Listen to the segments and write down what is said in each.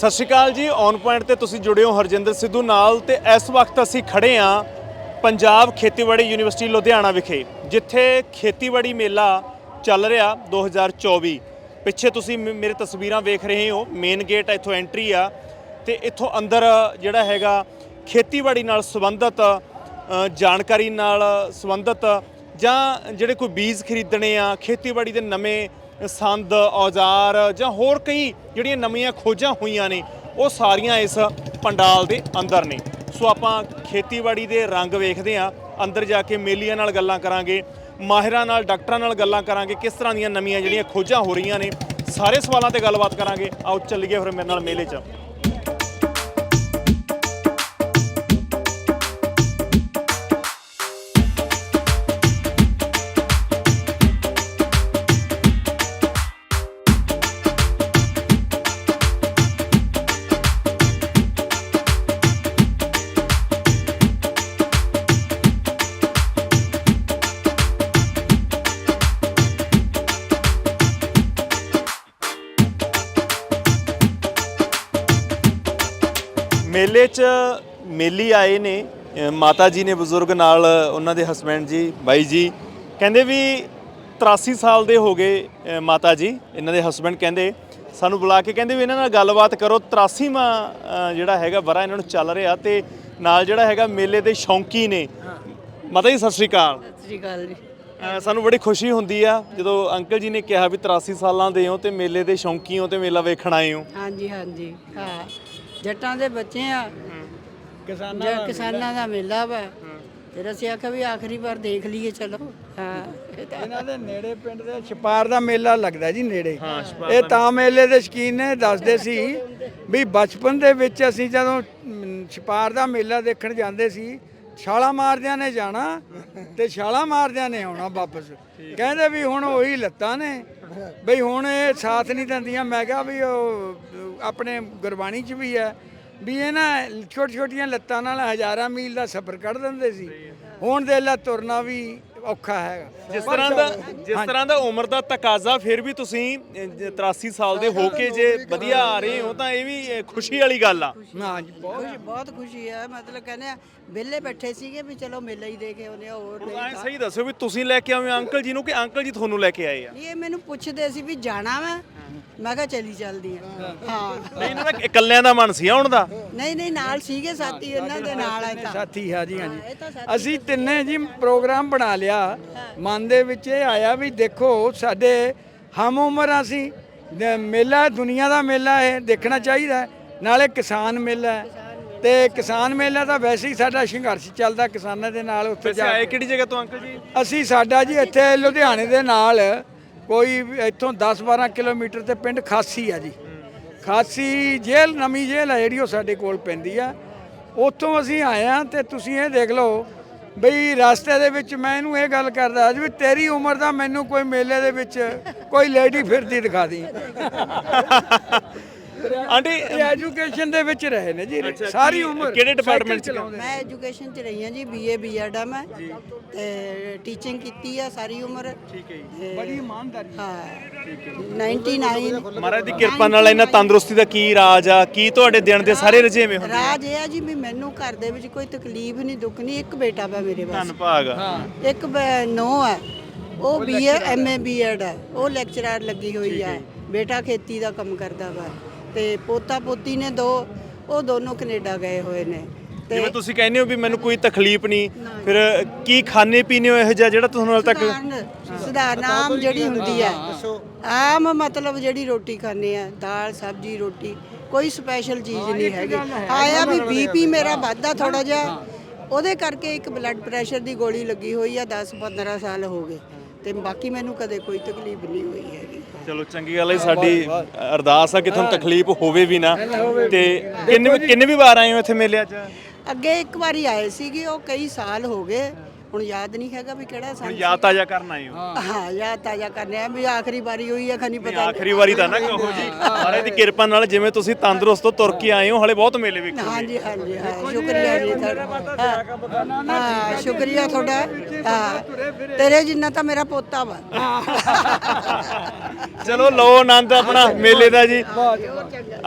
ਸਤਿ ਸ਼੍ਰੀ ਅਕਾਲ ਜੀ on point ਤੇ ਤੁਸੀਂ ਜੁੜੇ ਹੋ ਹਰਜਿੰਦਰ ਸਿੱਧੂ ਨਾਲ ਤੇ ਇਸ ਵਕਤ ਅਸੀਂ ਖੜੇ ਆ ਪੰਜਾਬ ਖੇਤੀਬਾੜੀ ਯੂਨੀਵਰਸਿਟੀ ਲੁਧਿਆਣਾ ਵਿਖੇ, ਜਿੱਥੇ ਖੇਤੀਬਾੜੀ ਮੇਲਾ ਚੱਲ ਰਿਹਾ 2024 ਪਿੱਛੇ ਤੁਸੀਂ ਮ- ਮੇਰੇ ਤਸਵੀਰਾਂ ਵੇਖ ਰਹੇ ਹੋ ਮੇਨ ਗੇਟ ਇੱਥੋਂ ਐਂਟਰੀ ਆ ਤੇ ਇੱਥੋਂ ਅੰਦਰ ਜਿਹੜਾ ਹੈਗਾ ਖੇਤੀਬਾੜੀ ਨਾਲ ਸੰਬੰਧਿਤ ਜਾਣਕਾਰੀ ਨਾਲ ਸੰਬੰਧਿਤ ਜਾਂ ਜਿਹੜੇ ਕੋਈ ਬੀਜ ਖਰੀਦਣੇ ਆ, ਖੇਤੀਬਾੜੀ ਦੇ ਨਵੇਂ ਸੰਦ, ਔਜ਼ਾਰ ਜਾਂ ਹੋਰ ਕਈ ਜਿਹੜੀਆਂ ਨਵੀਆਂ ਖੋਜਾਂ ਹੋਈਆਂ ਨੇ, ਉਹ ਸਾਰੀਆਂ ਇਸ ਪੰਡਾਲ ਦੇ ਅੰਦਰ ਨੇ। ਸੋ ਆਪਾਂ ਖੇਤੀਬਾੜੀ ਦੇ ਰੰਗ ਵੇਖਦੇ ਆ ਅੰਦਰ ਜਾ ਕੇ ਮੇਲੀਆਂ ਨਾਲ ਗੱਲਾਂ ਕਰਾਂਗੇ, ਮਾਹਿਰਾਂ ਨਾਲ, ਡਾਕਟਰਾਂ ਨਾਲ ਗੱਲਾਂ ਕਰਾਂਗੇ, ਕਿਸ ਤਰ੍ਹਾਂ ਦੀਆਂ ਨਵੀਆਂ ਜਿਹੜੀਆਂ ਖੋਜਾਂ ਹੋ ਰਹੀਆਂ ਨੇ, ਸਾਰੇ ਸਵਾਲਾਂ ਤੇ ਗੱਲਬਾਤ ਕਰਾਂਗੇ। ਆਓ ਚੱਲੀਏ ਫਿਰ ਮੇਰੇ ਨਾਲ ਮੇਲੇ 'ਚ। ਮੇਲੇ 'ਚ ਮੇਲੀ ਆਏ ਨੇ ਮਾਤਾ ਜੀ ਨੇ ਬਜ਼ੁਰਗ ਨਾਲ ਉਹਨਾਂ ਦੇ ਹਸਬੈਂਡ ਜੀ ਬਾਈ ਜੀ। ਕਹਿੰਦੇ ਵੀ 83 ਸਾਲ ਦੇ ਹੋ ਗਏ ਮਾਤਾ ਜੀ ਇਹਨਾਂ ਦੇ ਹਸਬੈਂਡ ਕਹਿੰਦੇ। ਸਾਨੂੰ ਬੁਲਾ ਕੇ ਕਹਿੰਦੇ ਵੀ ਇਹਨਾਂ ਨਾਲ ਗੱਲਬਾਤ ਕਰੋ 83ਵਾਂ ਅ, ਜਿਹੜਾ ਹੈਗਾ ਬਰਾ ਇਹਨਾਂ ਨੂੰ ਚੱਲ ਰਿਹਾ ਤੇ ਨਾਲ ਜਿਹੜਾ ਹੈਗਾ ਮੇਲੇ ਦੇ ਸ਼ੌਂਕੀ ਨੇ। ਮਾਤਾ ਜੀ ਸਤਿ ਸ਼੍ਰੀ ਅਕਾਲ। ਸਤਿ ਸ੍ਰੀ ਅਕਾਲ ਜੀ। ਸਾਨੂੰ ਬੜੀ ਖੁਸ਼ੀ ਹੁੰਦੀ ਆ ਜਦੋਂ ਅੰਕਲ ਜੀ ਨੇ ਕਿਹਾ ਵੀ 83 ਸਾਲਾਂ ਦੇ ਹੋ ਤੇ ਮੇਲੇ ਦੇ ਸ਼ੌਂਕੀ ਹੋ ਤੇ ਮੇਲਾ ਵੇਖਣ ਆਏ ਹੋ। ਹਾਂਜੀ ਹਾਂਜੀ। ਹਾਂ। ਜੱਟਾਂ ਦੇ ਬੱਚੇ ਆ। ਕਿਸਾਨਾਂ ਕਿਸਾਨਾਂ ਦਾ ਮੇਲਾ ਵਾ। ਫਿਰ ਅਸੀਂ ਆਖਿਆ ਵੀ ਆਖਰੀ ਵਾਰ ਦੇਖ ਲਈਏ ਚਲੋ। ਹਾਂ। ਇਹਨਾਂ ਦੇ ਨੇੜੇ ਪਿੰਡ ਦੇ ਛਪਾਰ ਦਾ ਮੇਲਾ ਲੱਗਦਾ ਜੀ ਨੇੜੇ। ਇਹ ਤਾਂ ਮੇਲੇ। ਦੇ ਸ਼ਕੀਨ ਨੇ ਦੱਸਦੇ ਸੀ ਵੀ ਬਚਪਨ ਦੇ ਵਿੱਚ ਅਸੀਂ ਜਦੋਂ ਛਪਾਰ ਦਾ ਮੇਲਾ ਦੇਖਣ ਜਾਂਦੇ ਸੀ ਛਾਲਾ ਮਾਰਦਿਆਂ ਨੇ ਜਾਣਾ ਤੇ ਛਾਲਾ ਮਾਰਦਿਆਂ ਨੇ ਆਉਣਾ ਵਾਪਸ। ਕਹਿੰਦੇ ਵੀ ਹੁਣ ਉਹੀ ਲੱਤਾਂ ਨੇ। ਬਈ ਹੁਣ ਇਹ ਸਾਥ ਨਹੀਂ ਦਿੰਦੀਆਂ। ਮੈਂ ਕਿਹਾ ਵੀ ਉਹ ਆਪਣੇ ਗੁਰਬਾਣੀ 'ਚ ਵੀ ਹੈ ਵੀ ਇਹ ਨਾ ਛੋਟੀ ਛੋਟੀਆਂ ਲੱਤਾਂ ਨਾਲ ਹਜ਼ਾਰਾਂ ਮੀਲ ਦਾ ਸਫ਼ਰ ਕੱਢ ਦਿੰਦੇ ਸੀ। ਹੁਣ ਦੇ ਲਾ ਤੁਰਨਾ ਵੀ ਔਖਾ ਹੈਗਾ। ਜਿਸ ਤਰ੍ਹਾਂ ਦਾ ਜਿਸ ਤਰ੍ਹਾਂ ਦਾ ਉਮਰ ਦਾ ਤਕਾਜ਼ਾ ਫਿਰ ਵੀ ਤੁਸੀਂ ਅ, ਜ- 83 ਸਾਲ ਦੇ ਹੋ ਕੇ ਜੇ ਵਧੀਆ ਆ ਰਹੇ ਹੋ ਤਾਂ ਇਹ ਵੀ ਖੁਸ਼ੀ ਵਾਲੀ ਗੱਲ ਆ। ਹਾਂ ਜੀ ਬਹੁਤ ਖੁਸ਼ੀ ਬਹੁਤ ਖੁਸ਼ੀ ਹੈ ਮਤਲਬ ਕਹਿੰਦੇ ਆ ਵਿਹਲੇ ਬੈਠੇ ਸੀਗੇ ਵੀ ਚਲੋ ਮੇਲਾ ਹੀ ਦੇ ਕੇ ਆਉਂਦੇ ਆ ਹੋਰ ਨਹੀਂ ਐ ਸਹੀ ਦੱਸੋ ਵੀ ਤੁਸੀਂ ਲੈ ਕੇ ਆਵੇਂ ਅੰਕਲ ਜੀ ਨੂੰ ਕਿ ਅੰਕਲ ਜੀ ਤੁਹਾਨੂੰ ਲੈ ਕੇ ਆਏ ਆ? ਨਹੀਂ, ਇਹ ਮੈਨੂੰ ਪੁੱਛਦੇ ਸੀ ਵੀ ਜਾਣਾ ਵਾ? ਮੈਂ ਕਿਹਾ ਚਲੀ ਚੱਲਦੀ ਆ। ਹਾਂ। ਨਹੀਂ ਇਹਨਾਂ ਦਾ ਇਕੱਲਿਆਂ ਦਾ ਮਨ ਸੀ ਆਉਣ ਦਾ? ਨਹੀਂ ਨਹੀਂ ਨਾਲ ਸੀਗੇ ਸਾਥੀ ਇਹਨਾਂ ਦੇ ਨਾਲ ਆ ਤਾਂ। ਸਾਥੀ ਹਾਂ ਜੀ ਹਾਂ ਇਹ ਤਾਂ ਸਾਥੀ ਅਸੀਂ ਤਿੰਨੇ ਜੀ ਪ੍ਰੋਗਰਾਮ ਬਣਾ ਲਿਆ ਮਨ ਦੇ ਵਿੱਚ ਇਹ ਆਇਆ ਵੀ ਦੇਖੋ ਸਾਡੇ ਹਮ ਉਮਰ ਅਸੀਂ ਮੇਲਾ ਦੁਨੀਆ ਦਾ ਮੇਲਾ ਹੈ ਦੇਖਣਾ ਚਾਹੀਦਾ ਹੈ। ਨਾਲੇ ਕਿਸਾਨ ਮੇਲਾ ਹੈ। ਤੇ ਕਿਸਾਨ ਮੇਲਾ ਤਾਂ ਵੈਸੇ ਹੀ ਸਾਡਾ ਸੰਘਰਸ਼ ਚੱਲਦਾ ਕਿਸਾਨਾਂ ਦੇ ਨਾਲ ਉੱਥੇ ਜਾ ਆਏ ਕਿਹੜੀ ਜਗ੍ਹਾ ਤੋਂ ਅੰਕਲ ਜੀ? ਅਸੀਂ ਸਾਡਾ ਜੀ ਇੱਥੇ ਲੁਧਿਆਣੇ ਦੇ ਨਾਲ ਕੋਈ ਇੱਥੋਂ 10-12 ਕਿਲੋਮੀਟਰ ਤੇ ਪਿੰਡ ਖਾਸੀ ਆ ਜੀ। ਖਾਸੀ ਜੇਲ੍ਹ ਨਵੀਂ ਜੇਲ੍ਹ ਆ ਜਿਹੜੀ ਉਹ ਸਾਡੇ ਕੋਲ ਪੈਂਦੀ ਆ। ਉੱਥੋਂ ਅਸੀਂ ਆਏ ਆ ਤੇ ਤੁਸੀਂ ਇਹ ਦੇਖ ਲਓ ਬਈ ਰਸਤੇ ਦੇ ਵਿੱਚ ਮੈਂ ਇਹਨੂੰ ਇਹ ਗੱਲ ਕਰਦਾ ਅੱਜ ਵੀ ਤੇਰੀ ਉਮਰ ਦਾ ਮੈਨੂੰ ਕੋਈ ਮੇਲੇ ਦੇ ਵਿੱਚ ਕੋਈ ਲੇਡੀ ਫਿਰਦੀ ਦਿਖਾ ਦੀ। ਆਂਟੀ ਐਜੂਕੇਸ਼ਨ ਦੇ ਵਿੱਚ ਰਹੇ ਨੇ ਜੀ ਸਾਰੀ ਉਮਰ ਕਿਹੜੇ department ਚ? ਮੈਂ ਐਜੂਕੇਸ਼ਨ ਚ ਰਹੀ ਹਾਂ ਜੀ ਬੀਏ ਬੀਐਡ ਆ ਮੈਂ। ਤੇ ਟੀਚਿੰਗ ਕੀਤੀ ਆ ਸਾਰੀ ਉਮਰ। ਠੀਕ ਹੈ ਜੀ। ਬੜੀ ਇਮਾਨਦਾਰੀ। ਹਾਂ। 99 ਮਹਾਰਾਜ ਦੀ ਕਿਰਪਾ ਨਾਲ ਇਹਨਾਂ ਤੰਦਰੁਸਤੀ ਦਾ ਕੀ ਰਾਜ ਆ ਕੀ ਤੁਹਾਡੇ ਦਿਨ ਦੇ ਸਾਰੇ ਰਜੇਵੇਂ ਹੁੰਦੇ ਰਾਜ ਇਹ ਆ ਜੀ ਵੀ ਮੈਨੂੰ ਘਰ ਦੇ ਵਿੱਚ ਕੋਈ ਤਕਲੀਫ ਨਹੀਂ ਦੁੱਖ ਨਹੀਂ ਇੱਕ ਬੇਟਾ ਵਾ ਮੇਰੇ ਧੰਨ ਬਸ ਭਾਗ ਇੱਕ ਨੋ ਹੈ ਉਹ ਬੀਏ ਐਮਏ ਬੀਐਡ ਹੈ ਉਹ ਲੈਕਚਰਰ ਲੱਗੀ ਹੋਈ ਆ। ਬੇਟਾ ਖੇਤੀ ਦਾ ਕੰਮ ਕਰਦਾ ਵਾ। ਤੇ ਪੋਤਾ ਪੋਤੀ ਨੇ ਦੋ ਉਹ ਦੋਨੋਂ ਕੈਨੇਡਾ ਗਏ ਹੋਏ ਨੇ। ਜਿਵੇਂ ਤੁਸੀਂ ਕਹਿੰਦੇ ਹੋ ਵੀ ਮੈਨੂੰ ਕੋਈ ਤਕਲੀਫ ਨਹੀਂ ਫਿਰ ਕੀ ਖਾਣੇ ਪੀਣੇ ਹੋ ਇਹੋ ਜਿਹਾ ਜਿਹੜਾ ਤੁਹਾਨੂੰ ਹਾਲ ਤੱਕ ਸਧਾਰਨ ਆਮ ਜਿਹੜੀ ਹੁੰਦੀ ਹੈ। ਆਮ ਮਤਲਬ ਜਿਹੜੀ ਰੋਟੀ ਖਾਂਦੇ ਆ ਦਾਲ ਸਬਜ਼ੀ ਰੋਟੀ ਕੋਈ ਸਪੈਸ਼ਲ ਚੀਜ਼ ਨਹੀਂ ਹੈਗੀ। ਆਇਆ ਵੀ ਬੀਪੀ ਮੇਰਾ ਵੱਧਦਾ ਥੋੜਾ ਜਿਹਾ। ਉਹਦੇ ਕਰਕੇ ਇੱਕ ਬਲੱਡ ਪ੍ਰੈਸ਼ਰ ਦੀ ਗੋਲੀ ਲੱਗੀ ਹੋਈ ਆ 10 15 ਸਾਲ ਹੋ ਗਏ। ਤੇ ਬਾਕੀ ਮੈਨੂੰ ਕਦੇ ਕੋਈ ਤਕਲੀਫ ਨਹੀਂ ਹੋਈ ਹੈਗੀ। ਚਲੋ ਚੰਗੀ ਗੱਲ ਹੈ ਸਾਡੀ ਅਰਦਾਸ ਆ ਕਿ ਤੁਹਾਨੂੰ ਤਕਲੀਫ ਹੋਵੇ ਵੀ ਨਾ। ਤੇ ਕਿੰਨੇ ਕਿੰਨੇ ਵੀ ਵਾਰ ਆਏ ਹੋ ਇੱਥੇ ਮੇਲਿਆਂ 'ਚ ਅੱਗੇ ਇੱਕ ਵਾਰੀ ਆਏ ਸੀਗੇ ਉਹ ਕਈ ਸਾਲ ਹੋ ਗਏ। ਹੁਣ ਯਾਦ ਨਹੀਂ ਹੈਗਾ ਵੀ ਕਿਹੜਾ ਹੁਣ ਸੰਨ ਯਾਦ ਤਾਜ਼ਾ ਕਰਨ ਆਏ ਹੋ। ਹਾਂ ਯਾਦ ਤਾਜ਼ਾ ਕਰਨੇ ਆ ਵੀ ਆਖਰੀ ਵਾਰੀ ਹੋਈ ਹੈ ਖਨੀ ਨਹੀਂ, ਪਤਾ ਆਖਰੀ ਵਾਰੀ ਤਾਂ ਨਾ ਕਹੋ ਜੀ। ਮਹਾਰਾਜ ਦੀ ਕਿਰਪਾ ਨਾਲ ਜਿਵੇਂ ਤੁਸੀਂ ਤੰਦਰੁਸਤ ਹੋ ਤੁਰ ਕੇ ਆਏ ਹੋ ਹਲੇ ਬਹੁਤ ਮੇਲੇ ਵੇਖੇ ਹਾਂਜੀ ਹਾਂਜੀ ਹਾਂ ਸ਼ੁਕਰੀਆ ਜੀ ਤੁਹਾਡਾ। ਹਾਂ, ਹਾਂ ਸ਼ੁਕਰੀਆ ਤੁਹਾਡਾ। ਹਾਂ ਤੇਰੇ ਜਿੰਨਾ ਤਾਂ ਮੇਰਾ ਪੋਤਾ ਵਾ। ਚਲੋ ਲਓ ਆਨੰਦ ਆਪਣਾ ਮੇਲੇ ਦਾ ਜੀ।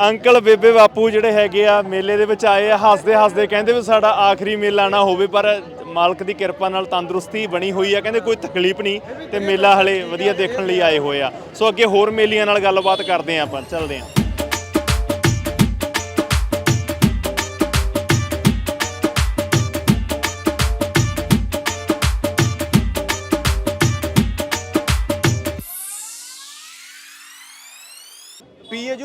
ਅੰਕਲ ਬੇਬੇ ਬਾਪੂ ਜਿਹੜੇ ਹੈਗੇ ਆ ਮੇਲੇ ਦੇ ਵਿੱਚ ਆਏ ਆ ਹੱਸਦੇ ਹੱਸਦੇ ਕਹਿੰਦੇ ਵੀ ਸਾਡਾ ਆਖਰੀ ਮੇਲਾ ਨਾ ਹੋਵੇ ਪਰ ਮਾਲਕ ਦੀ ਕਿਰਪਾ ਨਾਲ ਤੰਦਰੁਸਤੀ ਬਣੀ ਹੋਈ ਆ। ਕਹਿੰਦੇ ਕੋਈ ਤਕਲੀਫ ਨਹੀਂ ਤੇ ਮੇਲਾ ਹਲੇ ਵਧੀਆ ਦੇਖਣ ਲਈ ਆਏ ਹੋਏ ਆ। ਸੋ ਅੱਗੇ ਹੋਰ ਮੇਲੀਆਂ ਨਾਲ ਗੱਲਬਾਤ ਕਰਦੇ ਆ ਆਪਾਂ। ਚੱਲਦੇ ਆ।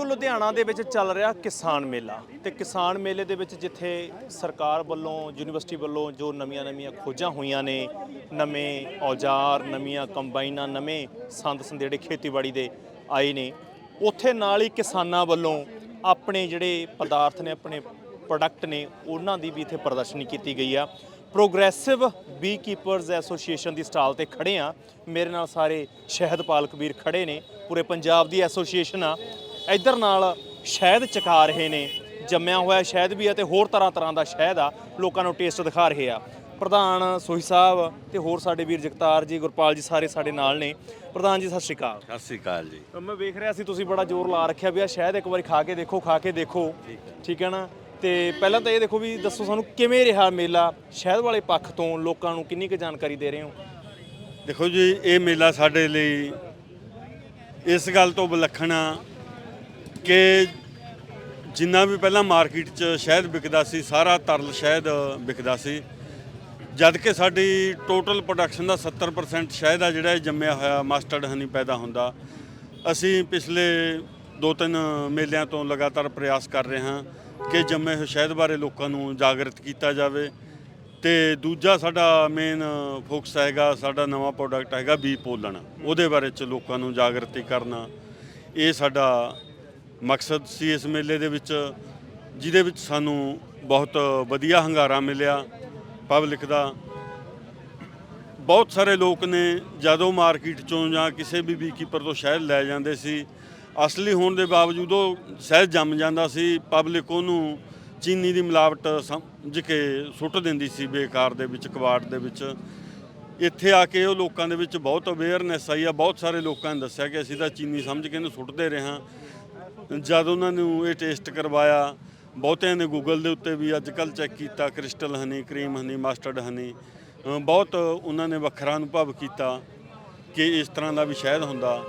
ਲੁਧਿਆਣਾ ਦੇ ਵਿੱਚ ਚੱਲ ਰਿਹਾ ਕਿਸਾਨ ਮੇਲਾ ਤੇ ਕਿਸਾਨ ਮੇਲੇ ਦੇ ਵਿੱਚ ਜਿੱਥੇ ਸਰਕਾਰ ਵੱਲੋਂ, ਯੂਨੀਵਰਸਿਟੀ ਵੱਲੋਂ ਜੋ ਨਵੀਆਂ-ਨਵੀਆਂ ਖੋਜਾਂ ਹੋਈਆਂ ਨੇ, ਨਵੇਂ ਔਜ਼ਾਰ, ਨਵੀਆਂ ਕੰਬਾਈਨਾਂ, ਨਵੇਂ ਸੰਦ ਸੰਦੇੜੇ ਖੇਤੀਬਾੜੀ ਦੇ ਆਏ ਨੇ, ਉੱਥੇ ਨਾਲ ਹੀ ਕਿਸਾਨਾਂ ਵੱਲੋਂ ਆਪਣੇ ਜਿਹੜੇ ਪਦਾਰਥ ਨੇ, ਆਪਣੇ ਪ੍ਰੋਡਕਟ ਨੇ, ਉਹਨਾਂ ਦੀ ਵੀ ਇੱਥੇ ਪ੍ਰਦਰਸ਼ਨੀ ਕੀਤੀ ਗਈ ਆ। ਪ੍ਰੋਗਰੈਸਿਵ ਬੀ ਕੀਪਰਸ ਐਸੋਸੀਏਸ਼ਨ ਦੀ ਸਟਾਲ ਤੇ ਖੜੇ ਆ। ਮੇਰੇ ਨਾਲ ਸਾਰੇ ਸ਼ਹਿਦ ਪਾਲਕ ਵੀਰ ਖੜੇ ਨੇ। ਪੂਰੇ ਪੰਜਾਬ ਦੀ ਐਸੋਸੀਏਸ਼ਨ ਆ। ਇੱਧਰ ਨਾਲ ਸ਼ਹਿਦ ਚਕਾ ਰਹੇ ਨੇ ਜੰਮਿਆ ਹੋਇਆ ਸ਼ਹਿਦ ਵੀ ਆ ਤੇ ਹੋਰ ਤਰ੍ਹਾਂ ਤਰ੍ਹਾਂ ਦਾ ਸ਼ਹਿਦ ਆ ਲੋਕਾਂ ਨੂੰ ਟੇਸਟ ਦਿਖਾ ਰਹੇ ਆ। ਪ੍ਰਧਾਨ ਸੋਹੀ ਸਾਹਿਬ ਤੇ ਹੋਰ ਸਾਡੇ ਵੀਰ ਜਗਤਾਰ ਜੀ ਗੁਰਪਾਲ ਜੀ ਸਾਰੇ ਸਾਡੇ ਨਾਲ ਨੇ। ਪ੍ਰਧਾਨ ਜੀ ਸਤਿ ਸ਼੍ਰੀ ਅਕਾਲ। ਸਤਿ ਸ੍ਰੀ ਅਕਾਲ ਜੀ। ਮੈਂ ਵੇਖ ਰਿਹਾ ਸੀ ਤੁਸੀਂ ਬੜਾ ਜ਼ੋਰ ਲਾ ਰੱਖਿਆ ਵੀ ਆ ਸ਼ਾਇਦ ਇੱਕ ਵਾਰੀ ਖਾ ਕੇ ਦੇਖੋ ਖਾ ਕੇ ਦੇਖੋ। ਠੀਕ ਹੈ ਨਾ? ਤੇ ਪਹਿਲਾਂ ਤਾਂ ਇਹ ਦੇਖੋ ਵੀ ਦੱਸੋ ਸਾਨੂੰ ਕਿਵੇਂ ਰਿਹਾ ਮੇਲਾ ਸ਼ਹਿਦ ਵਾਲੇ ਪੱਖ ਤੋਂ ਲੋਕਾਂ ਨੂੰ ਕਿੰਨੀ ਕੁ ਜਾਣਕਾਰੀ ਦੇ ਰਹੇ ਹੋ? ਦੇਖੋ ਜੀ ਇਹ ਮੇਲਾ ਸਾਡੇ ਲਈ ਇਸ ਗੱਲ ਤੋਂ ਵਿਲੱਖਣ ਆ ਕਿ ਜਿੰਨਾ ਵੀ ਪਹਿਲਾਂ ਮਾਰਕੀਟ 'ਚ ਸ਼ਹਿਦ ਵਿਕਦਾ ਸੀ, ਸਾਰਾ ਤਰਲ ਸ਼ਹਿਦ ਵਿਕਦਾ ਸੀ। ਜਦ ਕਿ ਸਾਡੀ ਟੋਟਲ ਪ੍ਰੋਡਕਸ਼ਨ ਦਾ 70% ਸ਼ਹਿਦ ਆ ਜਿਹੜਾ ਇਹ ਜੰਮਿਆ ਹੋਇਆ ਮਸਟਰਡ ਹਨੀ ਪੈਦਾ ਹੁੰਦਾ। ਅਸੀਂ ਪਿਛਲੇ ਦੋ ਤਿੰਨ ਮੇਲਿਆਂ ਤੋਂ ਲਗਾਤਾਰ ਪ੍ਰਯਾਸ ਕਰ ਰਹੇ ਹਾਂ ਕਿ ਜੰਮੇ ਹੋਏ ਸ਼ਹਿਦ ਬਾਰੇ ਲੋਕਾਂ ਨੂੰ ਜਾਗਰਤ ਕੀਤਾ ਜਾਵੇ। ਤੇ ਦੂਜਾ ਸਾਡਾ ਮੇਨ ਫੋਕਸ ਹੈਗਾ, ਸਾਡਾ ਨਵਾਂ ਪ੍ਰੋਡਕਟ ਹੈਗਾ ਬੀ ਪੋਲਣ। ਉਹਦੇ ਬਾਰੇ ਚ ਲੋਕਾਂ ਨੂੰ ਜਾਗਰਤੀ ਕਰਨਾ, ਇਹ ਸਾਡਾ ਮਕਸਦ ਸੀ ਇਸ ਮੇਲੇ ਦੇ ਵਿੱਚ, ਜਿਹਦੇ ਵਿੱਚ ਸਾਨੂੰ ਬਹੁਤ ਵਧੀਆ ਹੰਗਾਰਾ ਮਿਲਿਆ ਪਬਲਿਕ ਦਾ। ਬਹੁਤ ਸਾਰੇ ਲੋਕ ਨੇ ਜਦੋਂ ਮਾਰਕੀਟ ਚੋਂ ਜਾਂ ਕਿਸੇ ਵੀ ਬੀਕੀਪਰ ਤੋਂ ਸ਼ਹਿਦ ਲੈ ਜਾਂਦੇ ਸੀ, ਅਸਲੀ ਹੋਣ ਦੇ ਬਾਵਜੂਦ ਉਹ ਸ਼ਹਿਦ ਜੰਮ ਜਾਂਦਾ ਸੀ ਪਬਲਿਕ ਉਹਨੂੰ ਚੀਨੀ ਦੀ ਮਿਲਾਵਟ ਸਮਝ ਕੇ ਸੁੱਟ ਦਿੰਦੀ ਸੀ ਬੇਕਾਰ ਦੇ ਵਿੱਚ, ਕਬਾੜ ਦੇ ਵਿੱਚ। ਇੱਥੇ ਆ ਕੇ ਉਹ ਲੋਕਾਂ ਦੇ ਵਿੱਚ ਬਹੁਤ ਅਵੇਅਰਨੈਸ ਆਈ ਆ, ਬਹੁਤ ਸਾਰੇ ਲੋਕਾਂ ਨੇ ਦੱਸਿਆ ਕਿ ਅਸੀਂ ਤਾਂ ਚੀਨੀ ਸਮਝ ਕੇ ਇਹਨੂੰ ਸੁੱਟਦੇ ਰਹੇ ਹਾਂ। ਜਦ ਉਹਨਾਂ ਨੂੰ ਇਹ ਟੇਸਟ ਕਰਵਾਇਆ ਬਹੁਤਿਆਂ ਨੇ ਗੂਗਲ ਦੇ ਉੱਤੇ ਵੀ ਅੱਜ ਕੱਲ ਚੈੱਕ ਕੀਤਾ crystal honey cream honey mustard honey ਬਹੁਤ ਉਹਨਾਂ ਨੇ ਵੱਖਰਾ ਅਨੁਭਵ ਕੀਤਾ ਕਿ ਇਸ ਤਰ੍ਹਾਂ ਦਾ ਵੀ ਸ਼ਹਿਦ ਹੁੰਦਾ।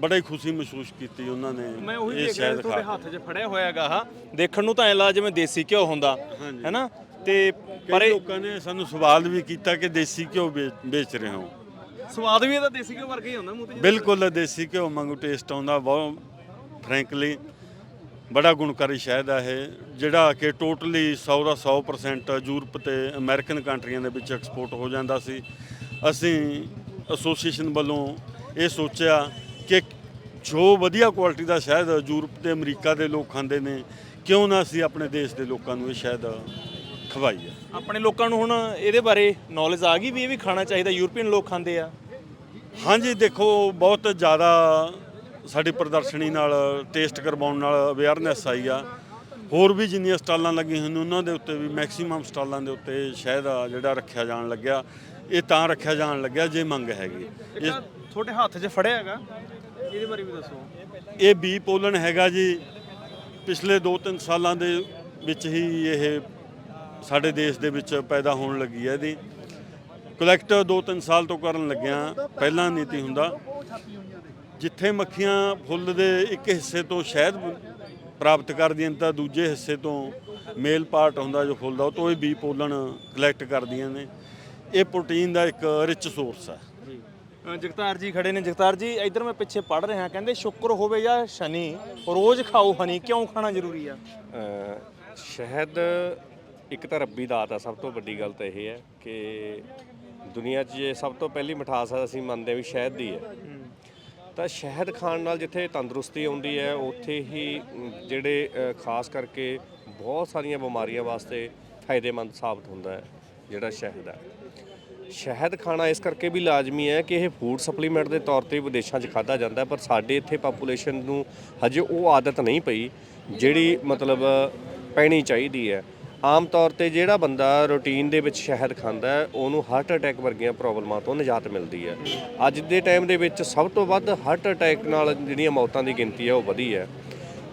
ਬੜਾ ਖੁਸ਼ੀ ਮਹਿਸੂਸ ਕੀਤੀ ਉਹਨਾਂ ਨੇ ਮੈਂ ਉਹੀ ਇਹ ਦੇਖ ਰਿਹਾ ਸ਼ਹਿਦ ਤੁਹਾਡੇ ਹੱਥ 'ਚ ਫੜਿਆ ਹੋਇਆ ਹੈਗਾ ਦੇਖਣ ਨੂੰ ਤਾਂ ਐ ਲੱਗਦਾ ਜਿਵੇਂ ਦੇਸੀ ਘਿਓ ਹੁੰਦਾ। ਹੈਨਾ? ਤੇ ਪਰ ਲੋਕਾਂ ਨੇ ਸਾਨੂੰ ਸਵਾਲ ਵੀ ਕੀਤਾ ਕਿ ਦੇਸੀ ਘਿਓ ਵੇਚ- ਵੇਚ ਰਹੇ ਹੋ। ਸਵਾਦ ਵੀ ਇਹਦਾ ਦੇਸੀ ਘਿਓ ਵਰਗਾ ਹੀ ਹੁੰਦਾ ਮੂੰਹ ਤੇ ਬਿਲਕੁਲ ਦੇਸੀ ਘਿਓ ਵਾਂਗੂ ਟੇਸਟ ਆਉਂਦਾ ਬਹੁਤ ਫਰੈਂਕਲੀ ਬੜਾ ਗੁਣਕਾਰੀ ਸ਼ਹਿਦ ਆ ਇਹ ਜਿਹੜਾ ਕਿ ਟੋਟਲੀ 100 ਦਾ 100% ਯੂਰਪ ਤੇ ਅਮਰੀਕਨ ਕੰਟਰੀਆਂ ਦੇ ਵਿੱਚ ਐਕਸਪੋਰਟ ਹੋ ਜਾਂਦਾ ਸੀ। ਅਸੀਂ ਐਸੋਸੀਏਸ਼ਨ ਵੱਲੋਂ ਇਹ ਸੋਚਿਆ ਕਿ ਜੋ ਵਧੀਆ ਕੁਆਲਿਟੀ ਦਾ ਸ਼ਹਿਦ ਯੂਰਪ ਤੇ ਅਮਰੀਕਾ ਦੇ ਲੋਕ ਖਾਂਦੇ ਨੇ ਕਿਉਂ ਨਾ ਅਸੀਂ ਆਪਣੇ ਦੇਸ਼ ਦੇ ਲੋਕਾਂ ਨੂੰ ਇਹ ਸ਼ਹਿਦ ਖਵਾਈਏ। ਆਪਣੇ ਲੋਕਾਂ ਨੂੰ ਹੁਣ ਇਹਦੇ ਬਾਰੇ ਨੌਲੇਜ ਆ ਗਈ ਵੀ ਇਹ ਵੀ ਖਾਣਾ ਚਾਹੀਦਾ ਯੂਰਪੀਅਨ ਲੋਕ ਖਾਂਦੇ ਆ। ਹਾਂਜੀ ਦੇਖੋ ਬਹੁਤ ਜ਼ਿਆਦਾ ਸਾਡੀ ਪ੍ਰਦਰਸ਼ਨੀ ਨਾਲ ਟੇਸਟ ਕਰਵਾਉਣ ਨਾਲ ਅਵੇਅਰਨੈਸ ਆਈ ਆ। ਹੋਰ ਵੀ ਜਿੰਨੀਆਂ ਸਟਾਲਾਂ ਲੱਗੀਆਂ ਹਨ ਉਹਨਾਂ ਦੇ ਉੱਤੇ ਵੀ ਮੈਕਸਿਮਮ ਸਟਾਲਾਂ ਦੇ ਉੱਤੇ ਸ਼ਹਿਦ ਆ ਜਿਹੜਾ ਰੱਖਿਆ ਜਾਣ ਲੱਗਿਆ। ਇਹ ਤਾਂ ਰੱਖਿਆ ਜਾਣ ਲੱਗਿਆ ਜੇ ਮੰਗ ਹੈਗੀ। ਇੱਕ ਆਹ ਤੁਹਾਡੇ ਹੱਥ 'ਚ ਫੜਿਆ ਹੈਗਾ ਇਹਦੇ ਬਾਰੇ ਵੀ ਦੱਸੋ। ਇਹ ਬੀ ਪੋਲਨ ਹੈਗਾ ਜੀ। ਪਿਛਲੇ 2-3 ਸਾਲਾਂ ਦੇ ਵਿੱਚ ਹੀ ਇਹ ਸਾਡੇ ਦੇਸ਼ ਦੇ ਵਿੱਚ ਪੈਦਾ ਹੋਣ ਲੱਗੀ ਹੈ ਇਹਦੀ। ਕਲੈਕਟ 2-3 ਸਾਲ ਤੋਂ ਕਰਨ ਲੱਗਿਆ ਪਹਿਲਾਂ ਨਹੀਂ ਤੀ ਹੁੰਦਾ। ਜਿੱਥੇ ਮੱਖੀਆਂ ਫੁੱਲ ਦੇ ਇੱਕ ਹਿੱਸੇ ਤੋਂ ਸ਼ਹਿਦ ਪ੍ਰਾਪਤ ਕਰਦੀਆਂ ਨੇ ਤਾਂ ਦੂਜੇ ਹਿੱਸੇ ਤੋਂ ਮੇਲ ਪਾਰਟ ਹੁੰਦਾ ਜੋ ਫੁੱਲ ਦਾ ਉਹ ਤੋਂ ਇਹ ਬੀ ਪੋਲਨ ਕਲੈਕਟ ਕਰਦੀਆਂ ਨੇ। ਇਹ ਪ੍ਰੋਟੀਨ ਦਾ ਇੱਕ ਰਿਚ ਸੋਰਸ ਹੈ ਜਗਤਾਰ ਜੀ ਖੜੇ ਨੇ। ਜਗਤਾਰ ਜੀ ਇੱਧਰ ਮੈਂ ਪਿੱਛੇ ਪੜ ਰਿਹਾ ਕਹਿੰਦੇ ਸ਼ੁੱਕਰ ਹੋਵੇ ਜਾਂ ਸ਼ਨੀ ਰੋਜ਼ ਖਾਓ ਹਨੀ ਕਿਉਂ ਖਾਣਾ ਜ਼ਰੂਰੀ ਆ? ਸ਼ਹਿਦ ਇੱਕ ਤਾਂ ਰੱਬੀ ਦਾਤ ਆ ਸਭ ਤੋਂ ਵੱਡੀ ਗੱਲ ਤਾਂ ਇਹ ਹੈ ਕਿ ਦੁਨੀਆ 'ਚ ਜੇ ਸਭ ਤੋਂ ਪਹਿਲੀ ਮਿਠਾਸ ਆ ਅਸੀਂ ਮੰਨਦੇ ਹਾਂ ਵੀ ਸ਼ਹਿਦ ਦੀ ਹੈ। ਤਾਂ ਸ਼ਹਿਦ ਖਾਣ ਨਾਲ ਜਿੱਥੇ ਤੰਦਰੁਸਤੀ ਆਉਂਦੀ ਹੈ, ਉੱਥੇ ਹੀ ਜਿਹੜੇ ਖਾਸ ਕਰਕੇ ਬਹੁਤ ਸਾਰੀਆਂ ਬਿਮਾਰੀਆਂ ਵਾਸਤੇ ਫਾਇਦੇਮੰਦ ਸਾਬਤ ਹੁੰਦਾ ਹੈ ਜਿਹੜਾ ਸ਼ਹਿਦ ਹੈ। ਸ਼ਹਿਦ ਖਾਣਾ ਇਸ ਕਰਕੇ ਵੀ ਲਾਜ਼ਮੀ ਹੈ ਕਿ ਇਹ ਫੂਡ ਸਪਲੀਮੈਂਟ ਦੇ ਤੌਰ ਤੇ ਵਿਦੇਸ਼ਾਂ 'ਚ ਖਾਦਾ ਜਾਂਦਾ ਪਰ ਸਾਡੇ ਇੱਥੇ ਪਾਪੂਲੇਸ਼ਨ ਨੂੰ ਹਜੇ ਉਹ ਆਦਤ ਨਹੀਂ ਪਈ ਜਿਹੜੀ ਮਤਲਬ ਪੈਣੀ ਚਾਹੀਦੀ ਹੈ। ਆਮ ਤੌਰ ਤੇ ਜਿਹੜਾ ਬੰਦਾ ਰੂਟੀਨ ਦੇ ਵਿੱਚ ਸ਼ਹਿਦ ਖਾਂਦਾ ਹੈ, ਉਹਨੂੰ ਹਾਰਟ ਅਟੈਕ ਵਰਗੀਆਂ ਪ੍ਰੋਬਲਮਾਂ ਤੋਂ ਨਿਜਾਤ ਮਿਲਦੀ ਹੈ। ਅੱਜ ਦੇ ਟਾਈਮ ਦੇ ਵਿੱਚ ਸਭ ਤੋਂ ਵੱਧ ਹਾਰਟ ਅਟੈਕ ਨਾਲ ਜਿਹੜੀਆਂ ਮੌਤਾਂ ਦੀ ਗਿਣਤੀ ਹੈ, ਉਹ ਵਧੀ ਹੈ।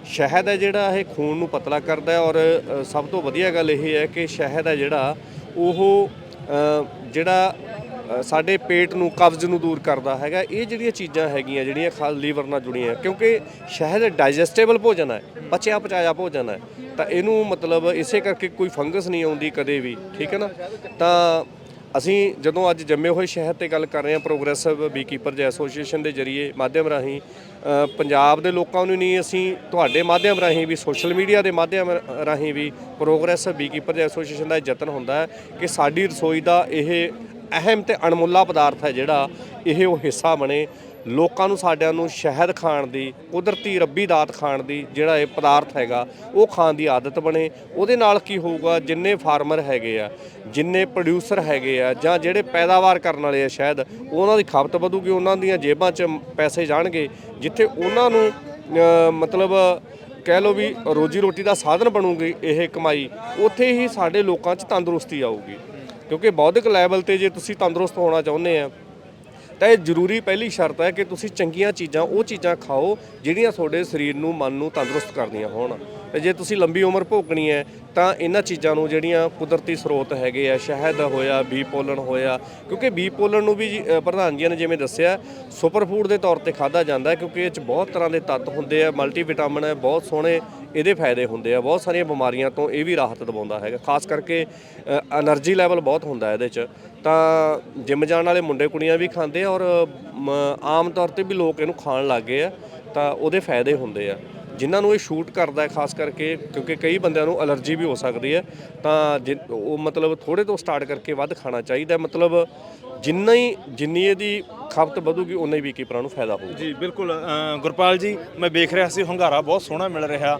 ਸ਼ਹਿਦ ਹੈ ਜਿਹੜਾ, ਇਹ ਖੂਨ ਨੂੰ ਪਤਲਾ ਕਰਦਾ ਹੈ ਔਰ ਸਭ ਤੋਂ ਵਧੀਆ ਗੱਲ ਇਹ ਹੈ ਕਿ ਸ਼ਹਿਦ ਹੈ ਜਿਹੜਾ, ਉਹ ਜਿਹੜਾ ਸਾਡੇ ਪੇਟ ਨੂੰ, ਕਬਜ਼ ਨੂੰ ਦੂਰ ਕਰਦਾ ਹੈਗਾ। ਇਹ ਜਿਹੜੀਆਂ ਚੀਜ਼ਾਂ ਹੈਗੀਆਂ, ਜਿਹੜੀਆਂ ਖਾ ਲੀਵਰ ਨਾਲ ਜੁੜੀਆਂ, ਕਿਉਂਕਿ ਸ਼ਹਿਦ ਡਾਈਜੈਸਟੇਬਲ ਭੋਜਨ ਹੈ ਬਚਿਆ ਪਚਾਇਆ ਭੋਜਨ ਹੈ, ਤਾਂ ਇਹਨੂੰ ਮਤਲਬ ਇਸੇ ਕਰਕੇ ਕੋਈ ਫੰਗਸ ਨਹੀਂ ਆਉਂਦੀ ਕਦੇ ਵੀ, ਠੀਕ ਹੈ ਨਾ? ਤਾਂ ਅਸੀਂ ਜਦੋਂ ਅੱਜ ਜੰਮੇ ਹੋਏ ਸ਼ਹਿਰ ਤੇ ਗੱਲ ਕਰ ਰਹੇ ਹਾਂ ਪ੍ਰੋਗਰੈਸਿਵ ਬੀਕੀਪਰਜ਼ ਐਸੋਸੀਏਸ਼ਨ ਦੇ ਜਰੀਏ ਮਾਧਿਅਮ ਰਾਹੀਂ ਪੰਜਾਬ ਦੇ ਲੋਕਾਂ ਨੂੰ ਨਹੀਂ, ਅਸੀਂ ਤੁਹਾਡੇ ਮਾਧਿਅਮ ਰਾਹੀਂ ਵੀ ਸੋਸ਼ਲ ਮੀਡੀਆ ਦੇ ਮਾਧਿਅਮ ਰਾਹੀਂ ਵੀ ਪ੍ਰੋਗਰੈਸਿਵ ਬੀਕੀਪਰਜ਼ ਐਸੋਸੀਏਸ਼ਨ ਦਾ ਇਹ ਯਤਨ ਹੁੰਦਾ ਹੈ ਕਿ ਸਾਡੀ ਰਸੋਈ ਦਾ ਇਹ ਅਹਿਮ ਤੇ ਅਣਮੁੱਲਾ ਪਦਾਰਥ ਹੈ ਜਿਹੜਾ ਇਹ ਉਹ ਹਿੱਸਾ ਬਣੇ ਲੋਕਾਂ ਨੂੰ ਸਾਡਿਆਂ ਨੂੰ ਸ਼ਹਿਦ ਖਾਣ ਦੀ, ਕੁਦਰਤੀ ਰੱਬੀ ਦਾਤ ਖਾਣ ਦੀ ਜਿਹੜਾ ਇਹ ਪਦਾਰਥ ਹੈਗਾ, ਉਹ ਖਾਣ ਦੀ ਆਦਤ ਬਣੇ। ਉਹਦੇ ਨਾਲ ਕੀ ਹੋਊਗਾ, ਜਿੰਨੇ ਫਾਰਮਰ ਹੈਗੇ ਆ, ਜਿੰਨੇ ਪ੍ਰੋਡਿਊਸਰ ਹੈਗੇ ਆ, ਜਾਂ ਜਿਹੜੇ ਪੈਦਾਵਾਰ ਕਰਨ ਵਾਲੇ ਆ ਸ਼ਾਇਦ, ਉਹਨਾਂ ਦੀ ਖਪਤ ਵਧੂਗੀ, ਉਹਨਾਂ ਦੀਆਂ ਜੇਬਾਂ 'ਚ ਪੈਸੇ ਜਾਣਗੇ, ਜਿੱਥੇ ਉਹਨਾਂ ਨੂੰ ਮਤਲਬ ਕਹਿ ਲਓ ਵੀ ਰੋਜੀ ਰੋਟੀ ਦਾ ਸਾਧਨ ਬਣੂਗੀ ਇਹ ਕਮਾਈ, ਉੱਥੇ ਹੀ ਸਾਡੇ ਲੋਕਾਂ 'ਚ ਤੰਦਰੁਸਤੀ ਆਊਗੀ। ਕਿਉਂਕਿ ਬੌਧਿਕ ਲੈਵਲ ਤੇ ਜੇ ਤੁਸੀਂ ਤੰਦਰੁਸਤ ਹੋਣਾ ਚਾਹੁੰਦੇ ਆ ਤਾਂ ਇਹ ਜ਼ਰੂਰੀ ਪਹਿਲੀ ਸ਼ਰਤ ਹੈ ਕਿ ਤੁਸੀਂ ਚੰਗੀਆਂ ਚੀਜ਼ਾਂ, ਉਹ ਚੀਜ਼ਾਂ ਖਾਓ ਜਿਹੜੀਆਂ ਤੁਹਾਡੇ ਸਰੀਰ ਨੂੰ, ਮਨ ਨੂੰ ਤੰਦਰੁਸਤ ਕਰਦੀਆਂ ਹੋਣ। ਤੇ ਜੇ ਤੁਸੀਂ ਲੰਬੀ ਉਮਰ ਭੋਗਣੀ ਹੈ, ਤਾਂ ਇਹਨਾਂ ਚੀਜ਼ਾਂ ਨੂੰ ਜਿਹੜੀਆਂ ਕੁਦਰਤੀ ਸਰੋਤ ਹੈਗੇ ਆ, ਸ਼ਹਿਦ ਹੋਇਆ, ਬੀ ਪੋਲਣ ਹੋਇਆ, ਕਿਉਂਕਿ ਬੀ ਪੋਲਣ ਨੂੰ ਵੀ ਪ੍ਰਧਾਨ ਜੀ ਨੇ ਜਿਵੇਂ ਦੱਸਿਆ, ਸੁਪਰ ਫੂਡ ਦੇ ਤੌਰ ਤੇ ਖਾਦਾ ਜਾਂਦਾ ਹੈ, ਕਿਉਂਕਿ ਇਹ 'ਚ ਬਹੁਤ ਤਰ੍ਹਾਂ ਦੇ ਤੱਤ ਹੁੰਦੇ ਆ, ਮਲਟੀਵਿਟਾਮਿਨ ਹੈ, ਬਹੁਤ ਸੋਹਣੇ ਇਹਦੇ ਫਾਇਦੇ ਹੁੰਦੇ ਆ, ਬਹੁਤ ਸਾਰੀਆਂ ਬਿਮਾਰੀਆਂ ਤੋਂ ਇਹ ਵੀ ਰਾਹਤ ਦਿਵਾਉਂਦਾ ਹੈਗਾ। ਖਾਸ ਕਰਕੇ એનર્ਜੀ ਲੈਵਲ ਬਹੁਤ ਹੁੰਦਾ ਇਹਦੇ 'ਚ। ਤਾਂ ਜਿਮ ਜਾਣ ਵਾਲੇ ਮੁੰਡੇ ਕੁੜੀਆਂ ਵੀ ਖਾਂਦੇ ਆ ਔਰ ਮ, ਆਮ ਤੌਰ ਤੇ ਵੀ ਲੋਕ ਇਹਨੂੰ ਖਾਣ ਲੱਗ ਗਏ ਆ ਤਾਂ ਉਹਦੇ ਫਾਇਦੇ ਹੁੰਦੇ ਆ। ਜਿਨ੍ਹਾਂ ਨੂੰ ਇਹ ਸ਼ੂਟ ਕਰਦਾ ਹੈ, ਖਾਸ ਕਰਕੇ ਕਿਉਂਕਿ ਕਈ ਬੰਦਿਆਂ ਨੂੰ ਅਲਰਜੀ ਵੀ ਹੋ ਸਕਦੀ ਹੈ, ਤਾਂ ਜਿ- ਉਹ ਮਤਲਬ ਥੋੜੇ ਤੋਂ ਸਟਾਰਟ ਕਰਕੇ ਵੱਧ ਖਾਣਾ ਚਾਹੀਦਾ ਮਤਲਬ ਜਿੰਨਾ ਹੀ, ਜਿੰਨੀ ਇਹਦੀ ਖਪਤ ਵਧੂਗੀ ਉਨਾ ਹੀ ਵੀਕੀਪਰਾਂ ਨੂੰ ਫਾਇਦਾ ਹੋਊਗਾ। ਜੀ, ਬਿਲਕੁਲ ਗੁਰਪਾਲ ਜੀ, ਮੈਂ ਵੇਖ ਰਿਹਾ ਸੀ, ਹੁੰਗਾਰਾ ਬਹੁਤ ਸੋਹਣਾ ਮਿਲ ਰਿਹਾ।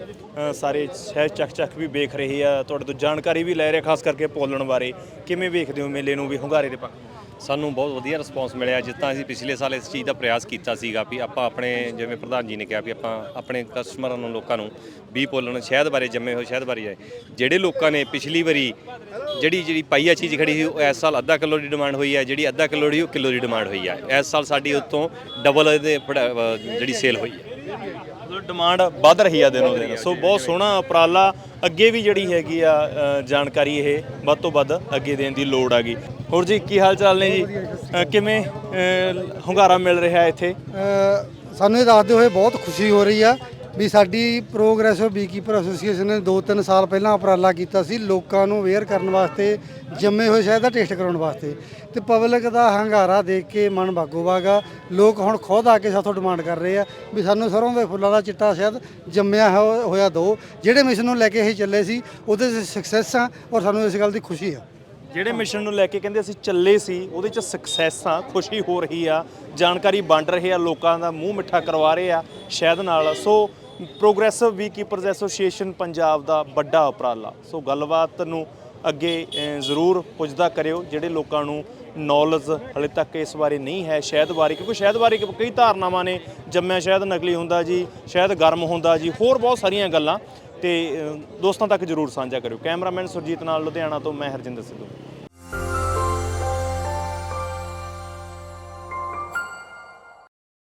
ਸਾਰੇ ਸ਼ਹਿਰ ਚੱਕ ਚੱਕ ਵੀ ਵੇਖ ਰਹੇ ਆ। ਤੁਹਾਡੇ ਤੋਂ ਜਾਣਕਾਰੀ ਵੀ ਲੈ ਰਿਹਾ ਖਾਸ ਕਰਕੇ ਪੋਲਣ ਬਾਰੇ। ਕਿਵੇਂ ਵੇਖਦੇ ਹੋ ਮੇਲੇ ਨੂੰ ਵੀ, ਹੁੰਗਾਰੇ ਦੇ ਪੱਖ ਸਾਨੂੰ ਬਹੁਤ ਵਧੀਆ ਰਿਸਪੌਂਸ ਮਿਲਿਆ ਤਰ੍ਹਾਂ ਅਸੀਂ ਪਿਛਲੇ ਸਾਲ ਇਸ ਚੀਜ਼ ਦਾ ਪ੍ਰਯਾਸ ਕੀਤਾ ਸੀਗਾ ਵੀ ਆਪਾਂ ਆਪਣੇ ਜਿਵੇਂ ਪ੍ਰਧਾਨ ਜੀ ਨੇ ਕਿਹਾ ਵੀ ਆਪਾਂ ਆਪਣੇ ਕਸਟਮਰਾਂ ਨੂੰ ਲੋਕਾਂ ਨੂੰ ਵੀ ਪੋਲਣ ਸ਼ਹਿਦ ਬਾਰੇ ਜੰਮੇ ਹੋਏ ਸ਼ਹਿਦ ਬਾਰੇ ਜਾਏ ਜਿਹੜੇ ਲੋਕਾਂ ਨੇ ਪਿਛਲੀ ਵਾਰੀ ਜਿਹੜੀ ਜਿਹੜੀ ਪਾਈਆ ਚੀਜ਼ ਖੜੀ ਸੀ ਉਹ ਇਸ ਸਾਲ ਅੱਧਾ ਕਿਲੋ ਦੀ ਡਿਮਾਂਡ ਹੋਈ ਹੈ ਜਿਹੜੀ ਅੱਧਾ ਕਿਲੋ ਦੀ ਉਹ ਕਿਲੋ ਦੀ ਡਿਮਾਂਡ ਹੋਈ ਹੈ। ਇਸ ਸਾਲ ਸਾਡੀ ਉਤੋਂ ਡਬਲ ਇਹਦੇ ਜਿਹੜੀ ਸੇਲ ਹੋਈ ਹੈ। ਮਤਲਬ ਡਿਮਾਂਡ ਵੱਧ ਰਹੀ ਆ ਦਿਨੋਂ ਦਿਨ। ਸੋ ਬਹੁਤ ਸੋਹਣਾ ਉਪਰਾਲਾ ਅੱਗੇ ਵੀ ਜਿਹੜੀ ਹੈਗੀ ਆ ਜਾਣਕਾਰੀ ਇਹ ਵੱਧ ਤੋਂ ਵੱਧ ਅੱਗੇ ਦੇਣ ਦੀ ਲੋੜ ਆ ਗਈ। ਹੋਰ ਜੀ ਕੀ ਹਾਲ ਚਾਲ ਨੇ ਜੀ? ਅ, ਕਿਵੇਂ ਅ, ਹੁੰਗਾਰਾ ਮਿਲ ਰਿਹਾ ਇੱਥੇ? ਅ, ਸਾਨੂੰ ਇਹ ਦੱਸਦੇ ਹੋਏ ਬਹੁਤ ਖੁਸ਼ੀ ਹੋ ਰਹੀ ਆ ਵੀ ਸਾਡੀ ਪ੍ਰੋਗਰੈਸਿਵ ਬੀਕੀਪਰ ਐਸੋਸੀਏਸ਼ਨ ਨੇ 2-3 ਸਾਲ ਪਹਿਲਾਂ ਉਪਰਾਲਾ ਕੀਤਾ ਸੀ ਲੋਕਾਂ ਨੂੰ ਅਵੇਅਰ ਕਰਨ ਵਾਸਤੇ ਜੰਮੇ ਹੋਏ ਸ਼ਹਿਦ ਦਾ ਟੇਸਟ ਕਰਾਉਣ ਵਾਸਤੇ। ਤੇ ਪਬਲਿਕ ਦਾ ਹੰਗਾਰਾ ਦੇਖ ਕੇ ਮਨ ਬਾਗੋਵਾਗਾ ਲੋਕ ਹੁਣ ਖੁਦ ਆ ਕੇ ਸਾਥੋਂ ਡਿਮਾਂਡ ਕਰ ਰਹੇ ਆ ਵੀ ਸਾਨੂੰ ਸਰੋਂ ਦੇ ਫੁੱਲਾਂ ਦਾ ਚਿੱਟਾ ਸ਼ਹਿਦ ਜੰਮਿਆ ਹੋ- ਹੋਇਆ ਦਿਓ ਜਿਹੜੇ ਮਿਸ਼ਨ ਨੂੰ ਲੈ ਕੇ ਇਹ ਚੱਲੇ ਸੀ ਉਹਦੇ 'ਚ ਸਕਸੈਸ ਆ ਔਰ ਸਾਨੂੰ ਇਸ ਗੱਲ ਦੀ ਖੁਸ਼ੀ ਆ। ਜਿਹੜੇ ਮਿਸ਼ਨ ਨੂੰ ਲੈ ਕੇ ਕਹਿੰਦੇ ਅਸੀਂ ਚੱਲੇ ਸੀ, ਉਹਦੇ ਚ ਸਕਸੈਸ ਆ, ਖੁਸ਼ੀ ਹੋ ਰਹੀ ਆ, ਜਾਣਕਾਰੀ ਵੰਡ ਰਹੇ ਆ, ਲੋਕਾਂ ਦਾ ਮੂੰਹ ਮਿੱਠਾ ਕਰਵਾ ਰਹੇ ਆ ਸ਼ਹਿਦ ਨਾਲ। So progressive beekeepers association Punjab ਦਾ ਵੱਡਾ ਉਪਰਾਲਾ। ਸੋ ਗੱਲਬਾਤ ਨੂੰ ਅੱਗੇ ਜ਼ਰੂਰ ਪੁੱਜਦਾ ਕਰਿਓ, ਜਿਹੜੇ ਲੋਕਾਂ ਨੂੰ ਨੌਲੇਜ ਹਲੇ ਤੱਕ ਇਸ ਬਾਰੇ ਨਹੀਂ ਹੈ ਸ਼ਹਿਦ ਬਾਰੇ, ਕਿਉਂਕਿ ਸ਼ਹਿਦ ਬਾਰੇ ਕਈ ਧਾਰਨਾਵਾਂ ਨੇ, ਜੰਮਿਆ ਸ਼ਾਇਦ ਨਕਲੀ ਹੁੰਦਾ ਜੀ, ਸ਼ਾਇਦ ਗਰਮ ਹੁੰਦਾ ਜੀ, ਹੋਰ ਬਹੁਤ ਸਾਰੀਆਂ ਗੱਲਾਂ। ਤੇ ਦੋਸਤਾਂ ਤੱਕ ਜ਼ਰੂਰ ਸਾਂਝਾ ਕਰਿਓ। ਕੈਮਰਾਮੈਨ ਸੁਰਜੀਤ ਨਾਲ ਲੁਧਿਆਣਾ ਤੋਂ ਮੈਂ ਹਰਜਿੰਦਰ ਸਿੱਧੂ।